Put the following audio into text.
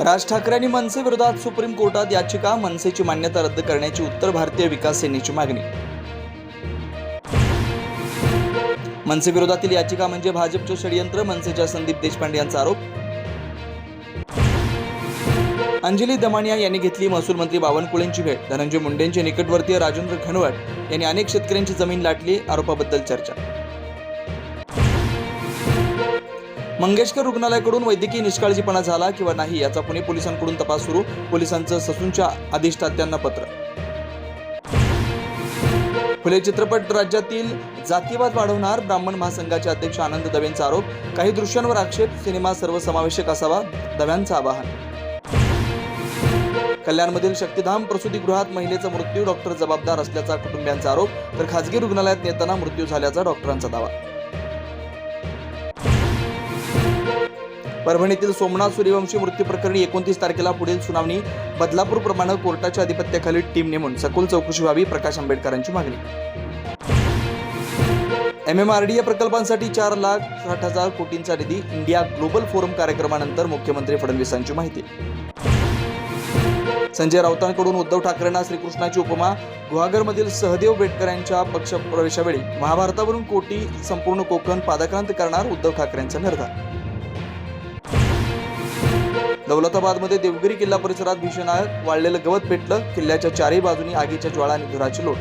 राज ठाकरे आणि मनसे विरोधात सुप्रीम कोर्टात याचिका मनसेची मान्यता रद्द करण्याची उत्तर भारतीय विकास सेनेची मागणी. मनसे विरोधातील याचिका म्हणजे भाजपचे षडयंत्र मनसेच्या संदीप देशपांडे यांचा आरोप. अंजली दमानिया यांनी घेतली महसूल मंत्री बावनकुळेंची भेट. धनंजय मुंडेंचे निकटवर्तीय राजेंद्र घनवट यांनी अनेक शेतकऱ्यांची जमीन लाटली आरोपाबद्दल चर्चा. मंगेशकर रुग्णालयाकडून वैद्यकीय निष्काळजीपणा झाला किंवा नाही याचा पुणे पोलिसांकडून तपास सुरू. पोलिसांचं ससूनच्या अधिष्ठात्यांना पत्र. फुले चित्रपट राज्यातील जातीवाद वाढवणार ब्राह्मण महासंघाचे अध्यक्ष आनंद दवेंचा आरोप. काही दृश्यांवर आक्षेप सिनेमा सर्वसमावेशक असावा दव्यांचं आवाहन. कल्याणमधील शक्तिधाम प्रसूतीगृहात महिलेचा मृत्यू डॉक्टर जबाबदार असल्याचा कुटुंबियांचा आरोप. तर खासगी रुग्णालयात नेताना मृत्यू झाल्याचा डॉक्टरांचा दावा. परभणीतील सोमनाथ सूर्यवंशी मृत्यू प्रकरणी एकोणतीस तारखेला पुढील सुनावणी बदलापूर प्रमाणे कोर्टाच्या अधिपत्याखाली टीम नेमून. सखोल चौकशी व्हावी प्रकाश आंबेडकरांची मागणी. एम एम आर डी प्रकल्पांसाठी चार लाख साठ हजार कोटींचा निधी इंडिया ग्लोबल फोरम कार्यक्रमानंतर मुख्यमंत्री फडणवीसांची माहिती. संजय राऊतांकडून उद्धव ठाकरेंना श्रीकृष्णाची उपमा गुहागरमधील सहदेव बेटकर यांच्या महाभारतावरून कोटी संपूर्ण कोकण पादाक्रांत करणार उद्धव ठाकरेंचा निर्धार. दौलताबादमध्ये देवगिरी किल्ला परिसरात भीषण आग वाळलेलं गवत पेटलं किल्ल्याच्या चारही बाजूनी आगीच्या ज्वाळा आणि धुराची लोट.